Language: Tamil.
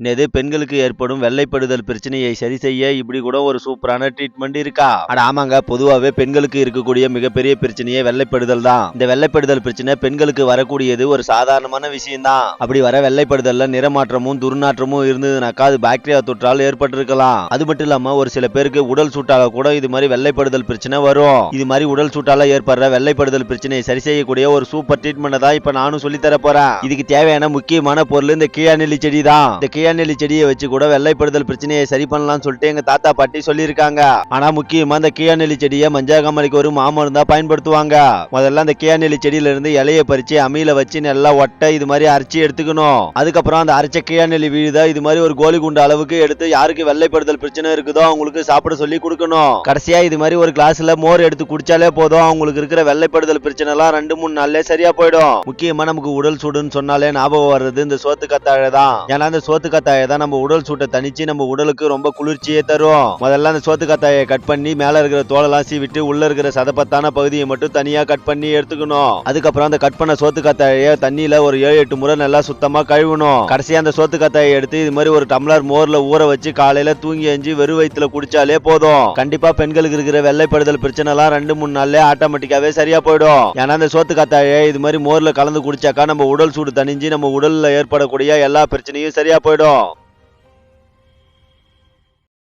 என்னது பெண்களுக்கு ஏற்படும் வெள்ளைப்படுதல் பிரச்சனையை சரி செய்ய இப்படி கூட ஒரு சூப்பரான ட்ரீட்மெண்ட் இருக்கா? அட ஆமாங்க பொதுவாகவே பெண்களுக்கு இருக்கக்கூடிய மிகப்பெரிய பிரச்சனையே வெள்ளைப்படுதல் தான். இந்த வெள்ளைப்படுதல் பிரச்சனை பெண்களுக்கு வரக்கூடியது ஒரு சாதாரணமான விஷயம் தான் அப்படி வர வெள்ளைப்படுதல்ல நிறமாற்றமும் துர்நாற்றமும் இருந்ததுனாக்கா அது பாக்டீரியா தொற்றால் ஏற்பட்டிருக்கலாம். அது மட்டும் இல்லாம ஒரு சில பேருக்கு உடல் சூட்டால கூட இது மாதிரி வெள்ளைப்படுதல் பிரச்சனை வரும். இது மாதிரி உடல் சூட்டால ஏற்படுற வெள்ளைப்படுதல் பிரச்சனையை சரி செய்யக்கூடிய ஒரு சூப்பர் ட்ரீட்மெண்ட் தான் இப்ப நானும் சொல்லி தர போறேன். இதுக்கு தேவையான முக்கியமான பொருள் இந்த கீழாநெல்லி செடி தான். இந்த கீழாநெல்லி செடியை வச்சு கூட வெள்ளைப்படுதல் பிரச்சனையை சரி பண்ணலாம்னு சொல்லிட்டு எங்க தாத்தா பாட்டி சொல்லியிருக்காங்க. ஆனா முக்கியமா அந்த கீழாநெல்லி செடியை மஞ்சகாமலிக்கு ஒரு மாமருந்தா பயன்படுத்துவாங்க. முதல்ல அந்த கீழாநெல்லி செடியில இருந்து இலையை பறிச்சு அம்மியில வச்சு நல்லா ஒட்டை இது மாதிரி அரைச்சி எடுத்துக்கணும். அதுக்கப்புறம் அந்த அரைச்ச கீழாநெல்லி விழுத இது மாதிரி ஒரு கோலி குண்டு அளவுக்கு எடுத்து யாருக்கு வெள்ளைப்படுதல் பிரச்சனை இருக்குதோ அவங்களுக்கு சாப்பிட சொல்லி கொடுக்கணும். கடைசியா இது மாதிரி ஒரு கிளாஸ்ல மோர் எடுத்து குடிச்சாலே போதும். அவங்களுக்கு இருக்கிற வெள்ளைப்படுதல் பிரச்சனை எல்லாம் ரெண்டு மூணு நாள்லயே சரியா போயிடும். முக்கியமா நமக்கு உடல் சூடுன்னு சொன்னாலே ஞாபகம் வர்றது இந்த சோத்து கத்தாழை தான். ஏன்னா இந்த சோத்து கத்தாழை தான் நம்ம உடல் சூட்டை தணிச்சு நம்ம உடலுக்கு ரொம்ப குளிர்ச்சியே தரும். முதல்ல அந்த சோத்து கட் பண்ணி மேல இருக்கிற தோலெல்லாம் சீவிட்டு உள்ள இருக்கிற சதப்பத்தான பகுதியை மட்டும் தனியா கட் பண்ணி எடுத்துக்கணும். அதுக்கப்புறம் அந்த கட் பண்ண சோத்து கத்தாழைய தண்ணியில ஒரு ஏழு எட்டு முறை நல்லா சுத்தமா கழுவணும். கடைசியா அந்த சோத்து கத்தாயை எடுத்து இது மாதிரி ஒரு டம்ளர் மோர்ல ஊற வச்சு காலையில தூங்கி எஞ்சி வெறும் வயிற்றுல குடிச்சாலே போதும். கண்டிப்பா பெண்களுக்கு இருக்கிற வெள்ளைப்படுதல் பிரச்சனை எல்லாம் ரெண்டு மூணு நாள்ல ஆட்டோமேட்டிக்காவே சரியா போயிடும். ஏன்னா அந்த சோத்து இது மாதிரி மோர்ல கலந்து குடிச்சாக்கா நம்ம உடல் சூடு தணிஞ்சு நம்ம உடல்ல ஏற்படக்கூடிய எல்லா பிரச்சனையும் சரியா போயிடும். at all.